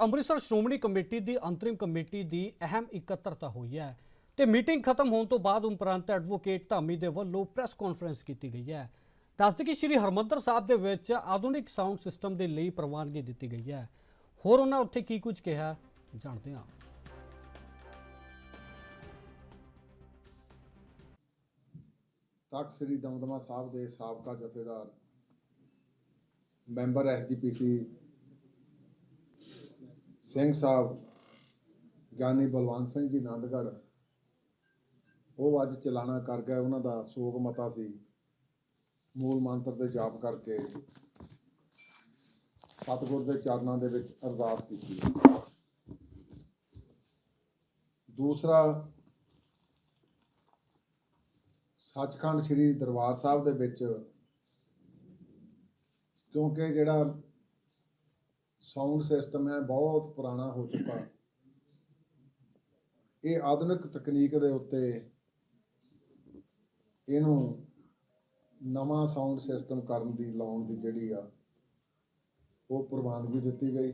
Amritsar Shiromani committee ਦੀ interim committee ਦੀ ਅਹਿਮ ਇਕੱਤਰਤਾ ਹੋਈ ਹੈ ਤੇ ਮੀਟਿੰਗ ਖਤਮ ਹੋਣ ਤੋਂ ਬਾਅਦ ਉਪਰੰਤ ਐਡਵੋਕੇਟ ਧਾਮੀ ਦੇ ਵੱਲੋਂ ਪ੍ਰੈਸ ਕਾਨਫਰੰਸ ਕੀਤੀ ਗਈ ਹੈ। ਦੱਸਦੇ ਕਿ ਸ੍ਰੀ ਹਰਮੰਦਰ ਸਾਹਿਬ ਦੇ ਵਿੱਚ ਆਧੁਨਿਕ ਸਾਊਂਡ ਸਿਸਟਮ ਦੇ ਲਈ ਪ੍ਰਵਾਨਗੀ ਦਿੱਤੀ ਗਈ ਹੈ। ਹੋਰ ਉਹਨਾਂ ਉੱਥੇ ਕੀ ਕੁਝ ਕਿਹਾ ਜਾਣਦੇ ਹਾਂ। ਤਖਤ ਸ੍ਰੀ ਦਮਦਮਾ ਸਾਹਿਬ ਦੇ ਸਾਬਕਾ ਜਥੇਦਾਰ ਮੈਂਬਰ ਐਸਜੀਪੀਸੀ ਸਿੰਘ ਸਾਹਿਬ, ਗਿਆਨੀ ਬਲਵੰਤ ਸਿੰਘ ਜੀ ਆਨੰਦਗੜ੍ਹ ਉਹ ਅੱਜ ਚਲਾਣਾ ਕਰ ਗਏ, ਉਹਨਾਂ ਦਾ ਸੋਗ ਮਤਾ ਸੀ। ਮੂਲ ਮੰਤਰ ਦੇ ਜਾਪ ਕਰਕੇ ਸਤਿਗੁਰ ਦੇ ਚਰਨਾਂ ਦੇ ਵਿੱਚ ਅਰਦਾਸ ਕੀਤੀ। ਦੂਸਰਾ, ਸੱਚਖੰਡ ਸ੍ਰੀ ਦਰਬਾਰ ਸਾਹਿਬ ਦੇ ਵਿੱਚ, ਕਿਉਂਕਿ ਜਿਹੜਾ ਸਾਊਂਡ ਸਿਸਟਮ ਹੈ, ਬਹੁਤ ਪੁਰਾਣਾ ਹੋ ਚੁੱਕਾ। ਇਹ ਆਧੁਨਿਕ ਤਕਨੀਕ ਦੇ ਉੱਤੇ ਇਹਨੂੰ ਨਵਾਂ ਸਾਊਂਡ ਸਿਸਟਮ ਕਰਨ ਦੀ, ਲਾਉਣ ਦੀ ਜਿਹੜੀ ਆ, ਉਹ ਪ੍ਰਵਾਨਗੀ ਦਿੱਤੀ ਗਈ।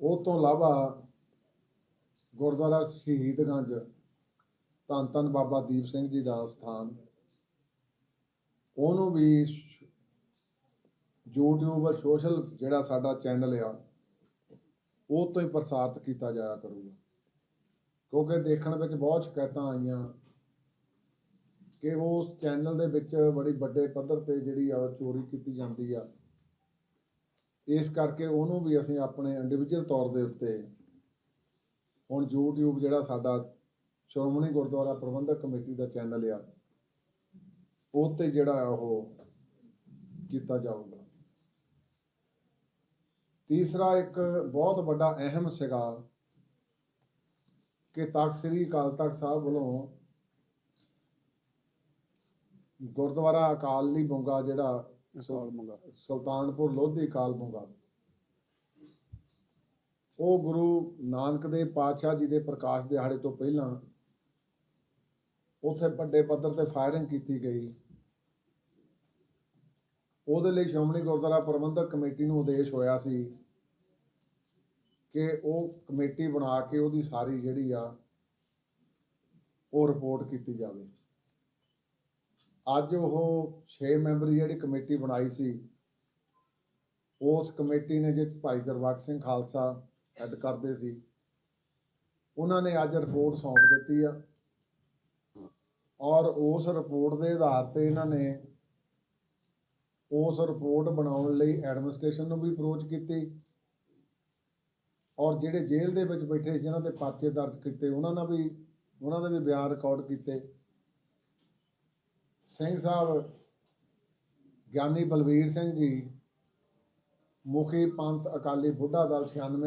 ਉਹ ਤੋਂ ਇਲਾਵਾ ਗੁਰਦੁਆਰਾ ਸ਼ਹੀਦਗੰਜ ਧੰਨ ਧੰਨ ਬਾਬਾ ਦੀਪ ਸਿੰਘ ਜੀ ਦਾ ਸਥਾਨ, ਉਹਨੂੰ ਵੀ YouTube ਸੋਸ਼ਲ ਜਿਹੜਾ ਸਾਡਾ ਚੈਨਲ ਆ, ਉਹ ਤੋਂ ਹੀ ਪ੍ਰਸਾਰਿਤ ਕੀਤਾ ਜਾਇਆ ਕਰੂਗਾ। ਕਿਉਂਕਿ ਦੇਖਣ ਵਿੱਚ ਬਹੁਤ ਸ਼ਿਕਾਇਤਾਂ ਆਈਆਂ ਕਿ ਉਸ ਚੈਨਲ ਦੇ ਵਿੱਚ ਬੜੀ ਵੱਡੇ ਪੱਧਰ ਤੇ ਜਿਹੜੀ ਆ, ਉਹ ਚੋਰੀ ਕੀਤੀ ਜਾਂਦੀ ਆ। ਇਸ ਕਰਕੇ ਉਹਨੂੰ ਵੀ ਅਸੀਂ ਆਪਣੇ ਇੰਡੀਵਿਜੂਅਲ ਤੌਰ ਦੇ ਉੱਤੇ ਹੁਣ YouTube ਜਿਹੜਾ ਸਾਡਾ ਸ਼੍ਰੋਮਣੀ ਗੁਰਦੁਆਰਾ ਪ੍ਰਬੰਧਕ ਕਮੇਟੀ ਦਾ ਚੈਨਲ ਆ ਉਹ ਤੇ ਜਿਹੜਾ ਆ ਉਹ ਕੀਤਾ ਜਾਊਗਾ। ਤੀਸਰਾ ਇੱਕ ਬਹੁਤ ਵੱਡਾ ਅਹਿਮ ਸੀਗਾ ਕਿ ਤਖਤ ਸ੍ਰੀ ਅਕਾਲ ਤਖਤ ਸਾਹਿਬ ਵੱਲੋਂ ਗੁਰਦੁਆਰਾ ਅਕਾਲੀ ਬੁੰਗਾ ਜਿਹੜਾ ਸੁਲਤਾਨਪੁਰ ਲੋਧੀ ਅਕਾਲ ਬੁੰਗਾ ਉਹ ਗੁਰੂ ਨਾਨਕ ਦੇਵ ਪਾਤਸ਼ਾਹ ਜੀ ਦੇ ਪ੍ਰਕਾਸ਼ ਦਿਹਾੜੇ ਤੋਂ ਪਹਿਲਾਂ ਉੱਥੇ ਵੱਡੇ ਪੱਧਰ ਤੇ ਫਾਇਰਿੰਗ ਕੀਤੀ ਗਈ। ਉਹਦੇ ਲਈ ਸ਼੍ਰੋਮਣੀ ਗੁਰਦੁਆਰਾ ਪ੍ਰਬੰਧਕ ਕਮੇਟੀ ਨੂੰ ਉਦੇਸ਼ ਹੋਇਆ ਸੀ ਕਿ ਉਹ ਕਮੇਟੀ ਬਣਾ ਕੇ ਉਹਦੀ ਸਾਰੀ ਜਿਹੜੀ ਆ, ਉਹ ਰਿਪੋਰਟ ਕੀਤੀ ਜਾਵੇ। ਅੱਜ ਉਹ 6 ਮੈਂਬਰੀ ਜਿਹੜੀ ਕਮੇਟੀ ਬਣਾਈ ਸੀ, ਉਸ ਕਮੇਟੀ ਨੇ ਜਿਸ ਭਾਈ ਗੁਰਬਖਸ਼ ਸਿੰਘ ਖਾਲਸਾ ਹੈੱਡ ਕਰਦੇ ਸੀ। ਉਹਨਾਂ ਨੇ ਅੱਜ ਰਿਪੋਰਟ ਸੌਂਪ ਦਿੱਤੀ ਆ। ਔਰ ਉਸ ਰਿਪੋਰਟ ਦੇ ਆਧਾਰ ਤੇ ਇਹਨਾਂ ਨੇ ਉਸ ਰਿਪੋਰਟ ਬਣਾਉਣ ਲਈ ਐਡਮਿਨਿਸਟ੍ਰੇਸ਼ਨ ਨੂੰ ਵੀ ਅਪਰੋਚ ਕੀਤੀ। ਔਰ ਜਿਹੜੇ ਜੇਲ੍ਹ ਦੇ ਵਿੱਚ ਬੈਠੇ ਜਿਹਨਾਂ ਦੇ ਪਰਚੇ ਦਰਜ ਕੀਤੇ, ਉਹਨਾਂ ਨਾਲ ਵੀ, ਉਹਨਾਂ ਦੇ ਵੀ ਬਿਆਨ ਰਿਕਾਰਡ ਕੀਤੇ। ਸਿੰਘ ਸਾਹਿਬ, ਗਿਆਨੀ ਬਲਵੀਰ ਸਿੰਘ ਜੀ, ਮੁਖੀ ਪੰਥ ਅਕਾਲੀ ਬੁੱਢਾ ਦਲ 96